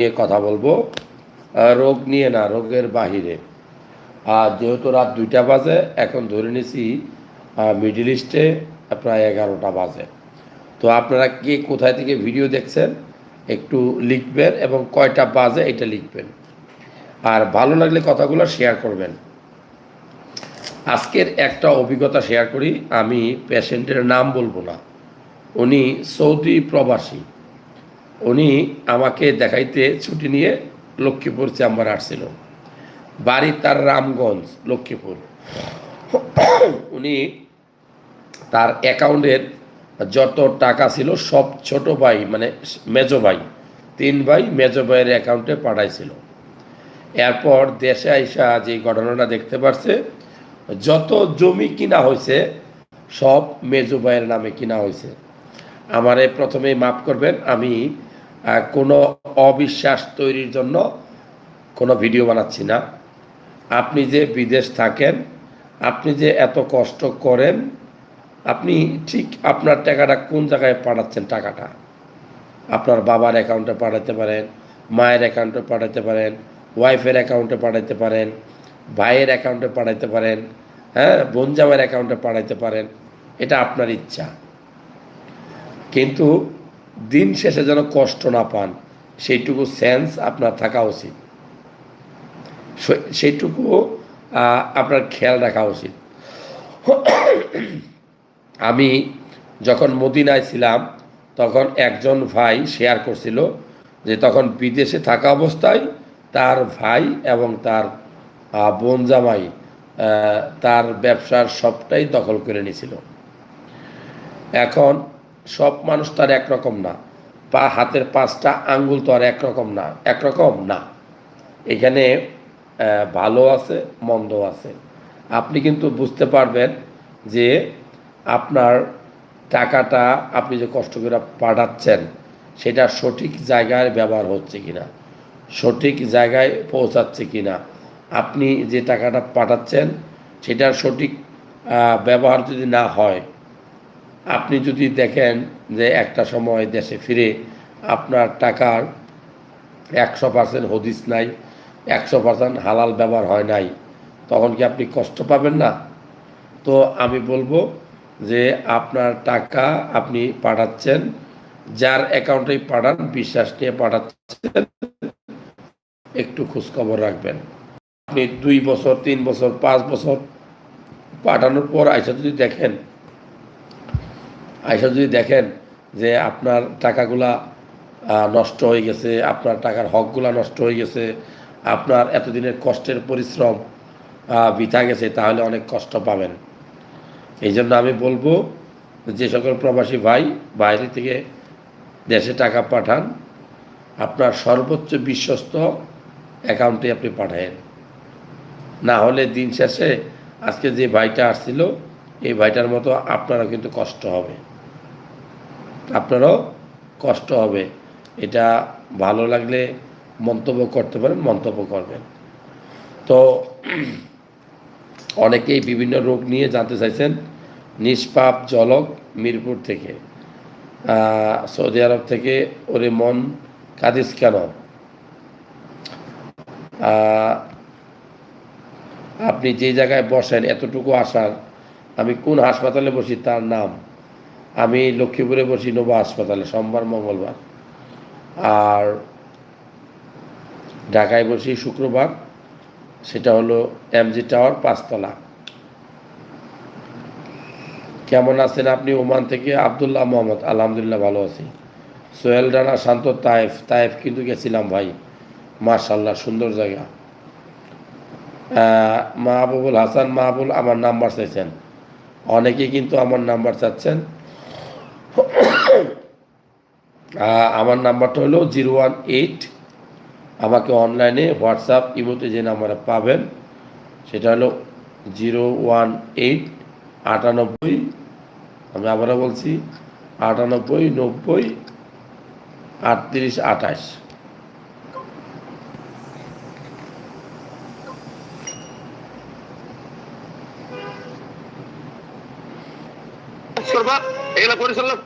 নিয়ে কথা বলব। রোগ নিয়ে না, রোগের বাহিরে। আর যেহেতু রাত দুইটা বাজে, এখন ধরে নিছি মিডিল ইস্টে প্রায় এগারোটা বাজে। তো আপনারা কে কোথায় থেকে ভিডিও দেখছেন, একটু লিখবেন এবং কয়টা বাজে এটা লিখবেন। আর ভালো লাগলে কথাগুলো শেয়ার করবেন। আজকের একটা অভিজ্ঞতা শেয়ার করি, আমি পেশেন্টের নাম বলব না। উনি সৌদি প্রবাসী। উনি আমাকে দেখাইতে ছুটি নিয়ে লক্ষ্মীপুর চেম্বার আসছিল। বাড়ি তার রামগঞ্জ, লক্ষ্মীপুর। উনি তার অ্যাকাউন্টের যত টাকা ছিল সব ছোট ভাই মানে মেজো ভাই, তিন ভাই মেজো ভাইয়ের অ্যাকাউন্টে পাঠাইছিল। এরপর দেশে আইসা যে ঘটনাটা দেখতে পারছে, যত জমি কিনা হয়েছে সব মেজো ভাইয়ের নামে কিনা হয়েছে আমারে প্রথমেই মাফ করবেন, আমি কোনো অবিশ্বাস তৈরির জন্য কোনো ভিডিও বানাচ্ছি না। আপনি যে বিদেশ থাকেন, আপনি যে এত কষ্ট করেন, আপনি ঠিক আপনার টাকাটা কোন জায়গায় পাঠাচ্ছেন টাকাটা? আপনার বাবার অ্যাকাউন্টে পাঠাতে পারেন, মায়ের অ্যাকাউন্টে পাঠাতে পারেন, ওয়াইফের অ্যাকাউন্টে পাঠাতে পারেন, ভাইয়ের অ্যাকাউন্টে পাঠাতে পারেন হ্যাঁ বোনজামের অ্যাকাউন্টে পাঠাতে পারেন, এটা আপনার ইচ্ছা। কিন্তু দিন শেষে যেন কষ্ট না পান, সেইটুকু সেন্স আপনার থাকা উচিত। সেইটুকু আপনার খেয়াল রাখা উচিত। আমি যখন মদিনায় ছিলাম, তখন একজন ভাই শেয়ার করছিল যে তখন বিদেশে থাকা অবস্থায় তার ভাই এবং তার বোন জামাই তার ব্যবসার সবটাই দখল করে নিয়েছিল এখন সব মানুষ তো আর একরকম না। পা হাতের পাঁচটা আঙ্গুল তো আর একরকম না। একরকম? না। এখানে ভালো আছে, মন্দ আছে। আপনি কিন্তু বুঝতে পারবেন যে আপনার টাকাটা আপনি যে কষ্ট করে পাঠাচ্ছেন, সেটা সঠিক জায়গায় ব্যবহার হচ্ছে কিনা, সঠিক জায়গায় পৌঁছাচ্ছে কিনা, আপনি যে টাকাটা পাঠাচ্ছেন, সেটার সঠিক ব্যবহার যদি না হয় আপনি যদি দেখেন যে একটা সময় দেশে ফিরে আপনার টাকার একশো পার্সেন্ট হদিস নাই, একশো পার্সেন্ট হালাল ব্যবহার হয় নাই, তখন কি আপনি কষ্ট পাবেন না? তো আমি বলব যে আপনার টাকা আপনি পাঠাচ্ছেন, যার অ্যাকাউন্টেই পাঠান, বিশ্বাস নিয়ে পাঠাচ্ছেন, একটু খোঁজখবর রাখবেন। আপনি দুই বছর, তিন বছর, পাঁচ বছর পাঠানোর পর আইসা যদি দেখেন আইসা যদি দেখেন যে আপনার টাকাগুলা নষ্ট হয়ে গেছে, আপনার টাকার হকগুলা নষ্ট হয়ে গেছে, আপনার এতদিনের কষ্টের পরিশ্রম বিথা গেছে, তাহলে অনেক কষ্ট পাবেন। এই জন্য আমি বলব যে সকল প্রবাসী ভাই, বাইরে থেকে দেশে টাকা পাঠান, আপনার সর্বোচ্চ বিশ্বস্ত অ্যাকাউন্টে আপনি পাঠায়েন। না হলে দিন শেষে আজকে যে ভাইটা আসছিল, এই ভাইটার মতো আপনারও কিন্তু কষ্ট হবে। আপনারও কষ্ট হবে। এটা ভালো লাগলে মন্তব্য করতে পারেন, মন্তব্য করবেন। তো অনেকেই বিভিন্ন রোগ নিয়ে জানতে চাইছেন, নিষ্পাপ জলক মিরপুর থেকে। সৌদি আরব থেকে ওরে মন কাদিস কেন আপনি যে জায়গায় বসেন, এতটুকু আসার, আমি কোন হাসপাতালে বসি তার নাম? আমি লক্ষ্মীপুরে বসি নোভা হাসপাতালে, সোমবার, মঙ্গলবার। আর ঢাকায় বসি শুক্রবার, সেটা হলো এমজি টাওয়ার পাঁচতলা। কেমন আছেন আপনি ওমান থেকে? আবদুল্লাহ মোহাম্মদ, আলহামদুলিল্লাহ ভালো আছি। সোহেল রানা, শান্ত, তায়েফ। তায়েফ কিন্তু গেছিলাম ভাই। মার্শাল্লাহ সুন্দর জায়গা। মাহবুবুল হাসান মাহবুল আমার নাম্বার চাইছেন। অনেকেই কিন্তু আমার নাম্বার চাচ্ছেন। আমার নাম্বারটা হলো জিরো ওয়ান এইট। আমাকে অনলাইনে হোয়াটসঅ্যাপ ইমোতে যে নাম্বারে পাবেন, সেটা হলো জিরো ওয়ান এইট আটানব্বই, আমি আবারও বলছি, আটানব্বই, নব্বই, আটত্রিশ, আঠাশ করবা এগুলা পরিচালনা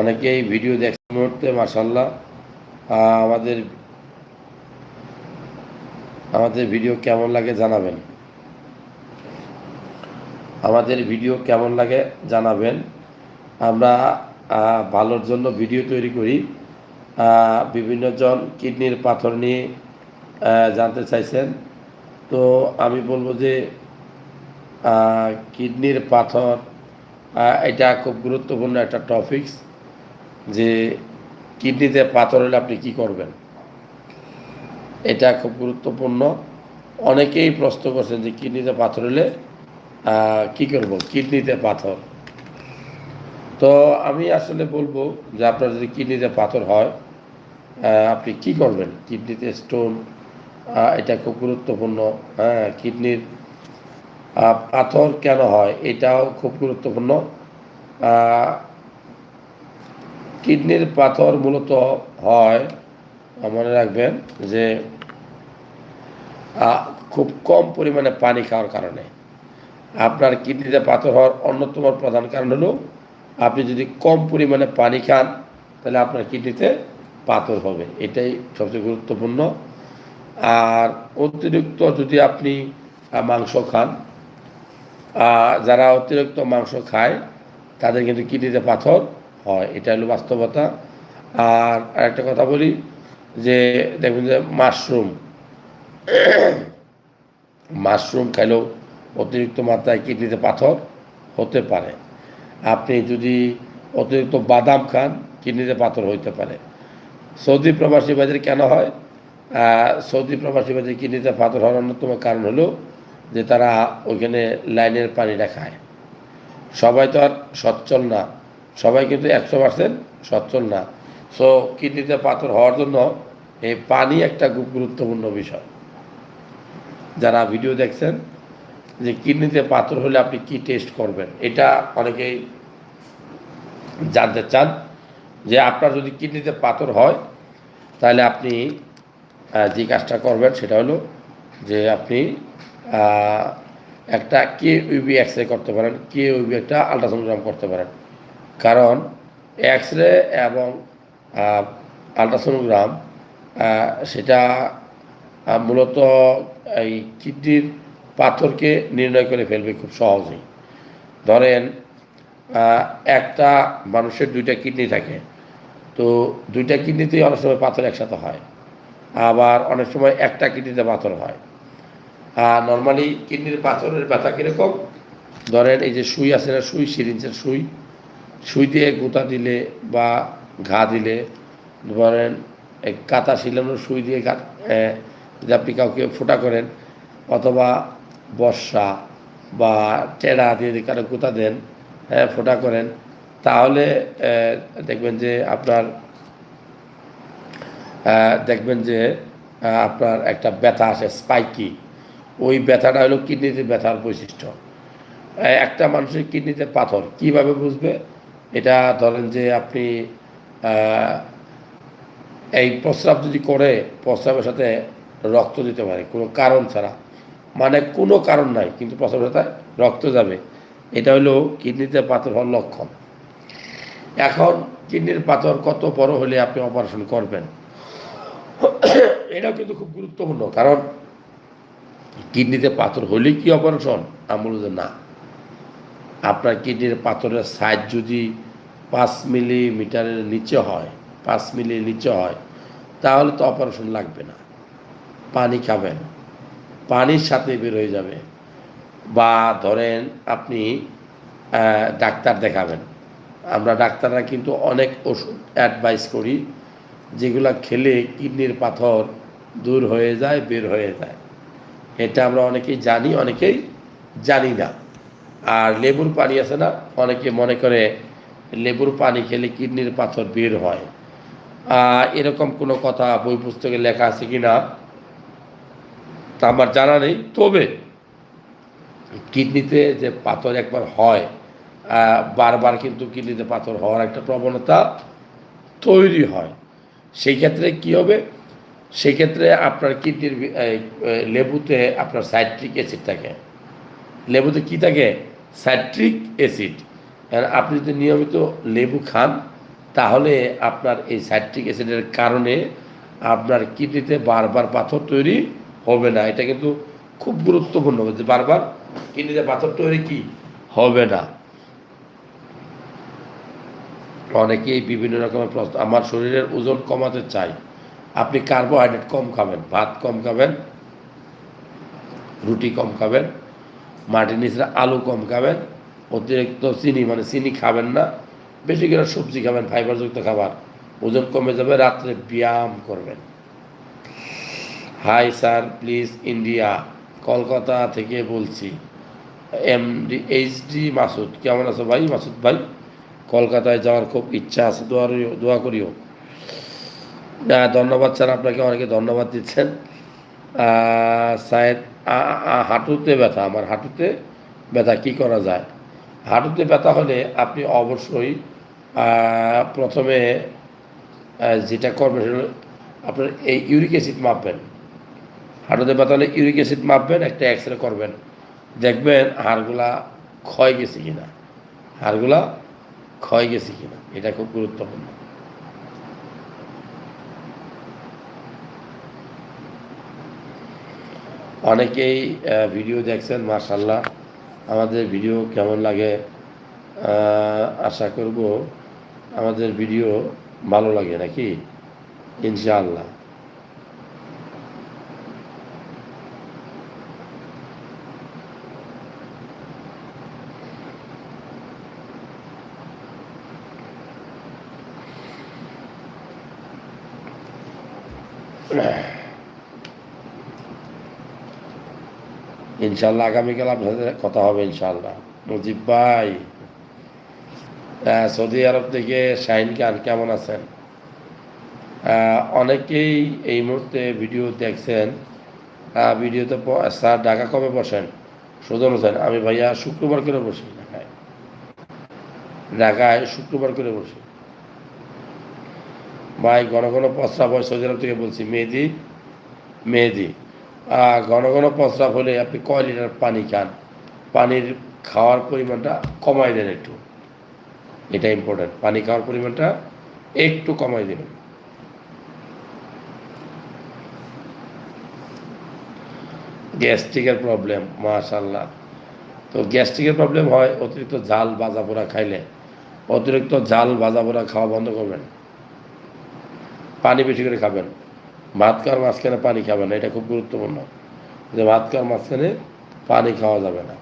অনেকেই ভিডিও দেখছে মুহূর্তে মাসাল্লাহ আমাদের আমাদের ভিডিও কেমন লাগে জানাবেন। আমাদের ভিডিও কেমন লাগে জানাবেন। আমরা ভালোর জন্য ভিডিও তৈরি করি। আহ, বিভিন্ন জন কিডনির পাথর নিয়ে জানতে চাইছেন। তো আমি বলব যে কিডনির পাথর এটা খুব গুরুত্বপূর্ণ একটা টপিকস যে, কিডনিতে পাথর হলে আপনি কি করবেন? এটা খুব গুরুত্বপূর্ণ। অনেকেই প্রশ্ন করছেন যে, কিডনিতে পাথর হলে কী করব? কিডনিতে পাথর। তো আমি আসলে বলব যে, আপনার যদি কিডনিতে পাথর হয় আপনি কি করবেন? কিডনিতে স্টোন এটা খুব গুরুত্বপূর্ণ হ্যাঁ কিডনির পাথর কেন হয় এটাও খুব গুরুত্বপূর্ণ। কিডনির পাথর মূলত হয় মনে রাখবেন যে খুব কম পরিমাণে পানি খাওয়ার কারণে। আপনার কিডনিতে পাথর হওয়ার অন্যতম প্রধান কারণ হলো, আপনি যদি কম পরিমাণে পানি খান, তাহলে আপনার কিডনিতে পাথর হবে। এটাই সবচেয়ে গুরুত্বপূর্ণ। আর অতিরিক্ত যদি আপনি মাংস খান যারা অতিরিক্ত মাংস খায়, তাদের কিন্তু কিডনিতে পাথর হয়। এটা হলো বাস্তবতা। আর আরেকটা কথা বলি, যে দেখবেন যে মাশরুম মাশরুম খাইলেও অতিরিক্ত মাত্রায় কিডনিতে পাথর হতে পারে। আপনি যদি অতিরিক্ত বাদাম খান, কিডনিতে পাথর হইতে পারে। সৌদি প্রবাসী বাজারে কেন হয়? সৌদি প্রবাসী বাজারে কিডনিতে পাথর হওয়ার অন্যতম কারণ হলো যে তারা ওইখানে লাইনের পানিটা খায়। সবাই তো আর সচ্ছল না। সবাই কিন্তু একশো পার্সেন্ট সচ্ছল না। সো কিডনিতে পাথর হওয়ার জন্য এই পানি একটা খুব গুরুত্বপূর্ণ বিষয়। যারা ভিডিও দেখছেন, যে কিডনিতে পাথর হলে আপনি কি টেস্ট করবেন, এটা অনেকেই জানতে চান। যে আপনার যদি কিডনিতে পাথর হয়, তাহলে আপনি যে কাজটা করবেন সেটা হলো যে আপনি একটা কে ইউবি এক্স রে করতে পারেন কে ইউবি একটা আলট্রাসোনোগ্রাম করতে পারেন। কারণ এক্স রে এবং আলট্রাসোনোগ্রাম সেটা মূলত এই কিডনির পাথরকে নির্ণয় করে ফেলবে খুব সহজেই। ধরেন একটা মানুষের দুইটা কিডনি থাকে, তো দুইটা কিডনিতেই অনেক সময় পাথর একসাথে হয়। আবার অনেক সময় একটা কিডনিতে পাথর হয়। আর নর্মালি কিডনির পাথরের ব্যথা কীরকম? ধরেন এই যে সুই আছে না সুই সিরিঞ্জের সুই সুই দিয়ে গুঁতা দিলে বা ঘা দিলে ধরেন কাতা শিলানোর সুই দিয়ে আহ, যদি আপনি কাউকে ফোটা করেন অথবা বর্ষা বা টেড়া দিয়ে কারও গুঁতা দেন হ্যাঁ ফোটা করেন তাহলে দেখবেন যে আপনার দেখবেন যে আপনার একটা ব্যথা আসে স্পাইকি ওই ব্যথাটা হলো কিডনিতে ব্যথার বৈশিষ্ট্য। একটা মানুষের কিডনিতে পাথর, কীভাবে বুঝবে? এটা ধরেন যে আপনি এই প্রস্রাব যদি করে, প্রস্রাবের সাথে রক্ত দিতে পারে, কোনো কারণ ছাড়া। মানে কোনো কারণ নাই, কিন্তু প্রস্রাবের সাথে রক্ত যাবে। এটা হলো কিডনিতে পাথর হওয়ার লক্ষণ। এখন কিডনির পাথর কত বড় হলে আপনি অপারেশন করবেন? এটাও কিন্তু খুব গুরুত্বপূর্ণ, কারণ কিডনিতে পাথর হলে কি অপারেশন? আমি যে না। আপনার কিডনির পাথরের সাইজ যদি পাঁচ মিলিমিটারের নিচে হয়, পাঁচ মিলির নিচে হয়, তাহলে তো অপারেশন লাগবে না। পানি খাবেন, পানির সাথে বের হয়ে যাবে। বা ধরেন আপনি ডাক্তার দেখাবেন। আমরা ডাক্তাররা কিন্তু অনেক ওষুধ অ্যাডভাইস করি। যেগুলা খেলে কিডনির পাথর দূর হয়ে যায় বের হয়ে যায়। এটা আমরা অনেকেই জানি অনেকেই জানি না। আর লেবুর পানি আছে না? অনেকে মনে করে লেবুর পানি খেলে কিডনির পাথর বের হয়। আহ, এরকম কোনো কথা বই পুস্তকে লেখা আছে কি না তা আমার জানা নেই। তবে কিডনিতে যে পাথর একবার হয় বারবার কিন্তু কিডনিতে পাথর হওয়ার একটা প্রবণতা তৈরি হয়। সেই ক্ষেত্রে কি হবে? সেই ক্ষেত্রে আপনার কিডনির লেবুতে আপনার সাইট্রিক অ্যাসিড থাকে। লেবুতে কি থাকে? Citric acid. আপনি যদি নিয়মিত লেবু খান, তাহলে আপনার এই সাইট্রিক অ্যাসিডের কারণে আপনার কিডনিতে বারবার পাথর তৈরি হবে না। এটা কিন্তু খুব গুরুত্বপূর্ণ। যে বারবার কিডনিতে পাথর তৈরি কি? হবে না। অনেকেই বিভিন্ন রকমের প্রশ্ন আমার শরীরের ওজন কমাতে চাই আপনি কার্বোহাইড্রেট কম খাবেন, ভাত কম খাবেন, রুটি কম খাবেন, মাটির নিচে আলু কম খাবেন, অতিরিক্ত চিনি মানে চিনি খাবেন না, বেশি করে সবজি খাবেন ফাইবারযুক্ত খাবার। ওজন কমে যাবে, রাত্রে ব্যায়াম করবেন। Hi sir please India Kolkata থেকে বলছি। এমডি এইচডি মাসুদ কেমন আছো ভাই? মাসুদ ভাই? কলকাতায় যাওয়ার খুব ইচ্ছা আছে, দোয়া দোয়া করিও। না, ধন্যবাদ স্যার, আপনাকে অনেকে ধন্যবাদ দিচ্ছেন। সায়েদ হাঁটুতে ব্যথা, আমার হাঁটুতে ব্যথা, কি করা যায়? হাঁটুতে ব্যথা হলে আপনি অবশ্যই প্রথমে যেটা করবেন সেটা আপনার এই ইউরিক অ্যাসিড মাপবেন। হাঁটুতে ব্যথা হলে ইউরিক অ্যাসিড মাপবেন, একটা এক্স রে করবেন। দেখবেন হাড়গুলা ক্ষয় গেছে কিনা। হাড়গুলা ক্ষয় গেছে কিনা, এটা খুব গুরুত্বপূর্ণ। অনেকেই ভিডিও দেখছেন মাশাল্লাহ আমাদের ভিডিও কেমন লাগে? আশা করব আমাদের ভিডিও ভালো লাগে নাকি? ইনশাআল্লাহ। ইনশাল্লাহ আগামীকাল আপনার সাথে কথা হবে ইনশাল্লাহ মুজিব ভাই সৌদি আরব থেকে শাহিন খান কেমন আছেন? অনেকেই এই মুহূর্তে ভিডিও দেখছেন। ভিডিওতে স্যার ঢাকা কবে বসেন? সুজন হোসেন, আমি ভাইয়া শুক্রবার করে বসি ঢাকায়। ঢাকায় শুক্রবার করে বসি। ভাই, ঘন ঘন হয় সৌদি আরব থেকে বলছি, মেহেদি মেহেদি। ঘন ঘন প্রস্রাব হলে আপনি কয় লিটার পানি খান? পানির খাওয়ার পরিমাণটা কমাই দেন একটু। এটা ইম্পর্টেন্ট পানি খাওয়ার পরিমাণটা একটু কমাই দেবেন। গ্যাস্ট্রিকের প্রবলেম মাশাল্লাহ তো গ্যাস্ট্রিকের প্রবলেম হয়, অতিরিক্ত ঝাল ভাজা পোড়া খাইলে। অতিরিক্ত ঝাল ভাজা পোড়া খাওয়া বন্ধ করবেন। পানি বেশি করে খাবেন। ভাত খাওয়ার মাঝখানে পানি খাবে না, এটা খুব গুরুত্বপূর্ণ। যে ভাত খাওয়ার মাঝখানে পানি খাওয়া যাবে না।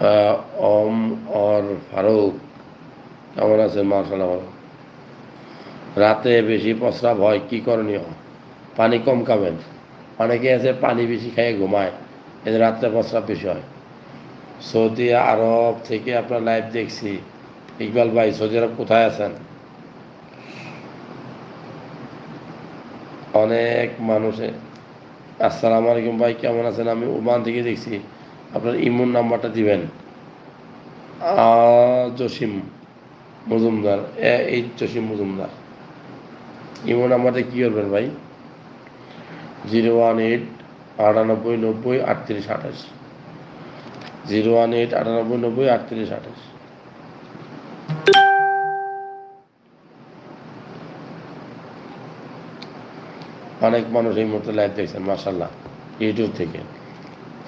অর ফারুক, কেমন আছেন? মার্শাল্লাহ ভালো। রাতে বেশি প্রস্রাব হয়, কি করণীয়? পানি কম খাবেন। অনেকে আছে, পানি বেশি খেয়ে ঘুমায়, এদের রাত্রে প্রস্রাব বেশি হয়। সৌদি আরব থেকে আপনার লাইভ দেখছি। ইকবাল ভাই, সৌদি আরব কোথায় আছেন? অনেক মানুষে, আসসালামু আলাইকুম ভাই, কেমন আছেন? আমি ওমান থেকে দেখছি। আপনার ইমুন নাম্বারটা দিবেন। জসিম মজুমদার এই জসিম মজুমদার। ইমো নাম্বারটা কী করবেন ভাই? জিরো ওয়ান এইট আটানব্বই নব্বই আটত্রিশ আঠাশ। জিরো ওয়ান এইট আটানব্বই নব্বই আটত্রিশ আঠাশ। অনেক মানুষ এই মুহূর্তে লাইভ দেখছেন মাসাল্লাহ ইউটিউব থেকে।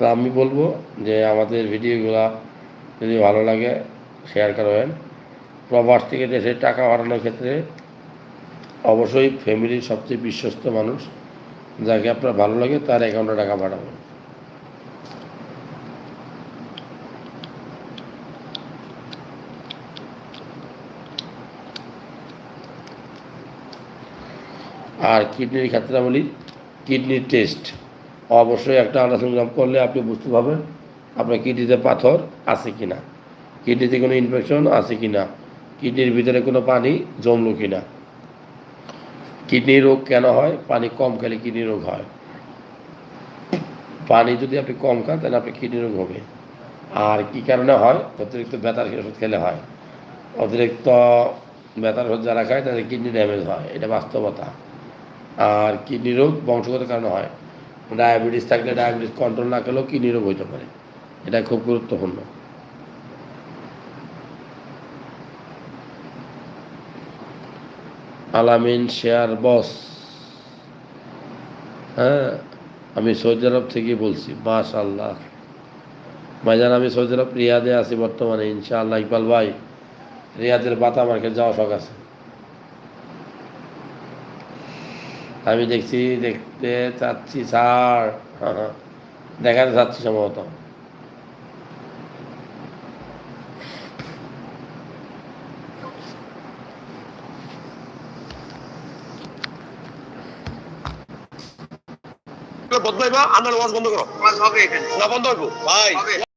তো আমি বলব যে আমাদের ভিডিওগুলো যদি ভালো লাগে শেয়ার করবেন। প্রবাস থেকে দেশের টাকা বাড়ানোর ক্ষেত্রে অবশ্যই ফ্যামিলির সবচেয়ে বিশ্বস্ত মানুষ। যাকে আপনার ভালো লাগে, তার অ্যাকাউন্টে টাকা পাঠাবেন আর কিডনির ক্ষেত্রে বলি কিডনির টেস্ট অবশ্যই একটা আল্ট্রাসোনোগ্রাম করলে আপনি বুঝতে পারবেন আপনার কিডনিতে পাথর আছে কি না কিডনিতে কোনো ইনফেকশন আছে কি না কিডনির ভিতরে কোনো পানি জমলো কি না কিডনি রোগ কেন হয়? পানি কম খেলে কিডনি রোগ হয়। পানি যদি আপনি কম খান, তাহলে আপনি কিডনি রোগ হবে। আর কি কারণে হয়? অতিরিক্ত ব্যথার ওষুধ খেলে হয়। অতিরিক্ত ব্যথার ওষুধ যারা খায়, তাদের কিডনি ড্যামেজ হয়। এটা বাস্তবতা। আর কিডনি রোগ বংশগত কারণে হয়। ডায়াবেটিস থাকলে ডায়াবেটিস কন্ট্রোল না করলেও কিডনি রোগ হতে পারে? এটা খুব গুরুত্বপূর্ণ। আলামিন শেয়ার বস। হ্যাঁ আমি সৌদি আরব থেকে বলছি মাশাল্লাহ ভাইজান, আমি সৌদি আরব রিয়াদে আছি বর্তমানে, ইনশাআল্লাহ, ইকবাল ভাই, রিয়াদের বাতা মার্কেট যাওয়া শখ আছে। আমি দেখছি দেখতে চাচ্ছি স্যার। হ্যাঁ, হ্যাঁ। দেখাতে চাচ্ছি সম্ভবত। বদলাইবা আন্নার ওয়াজ বন্ধ করো। না বন্ধ হইব। হবে।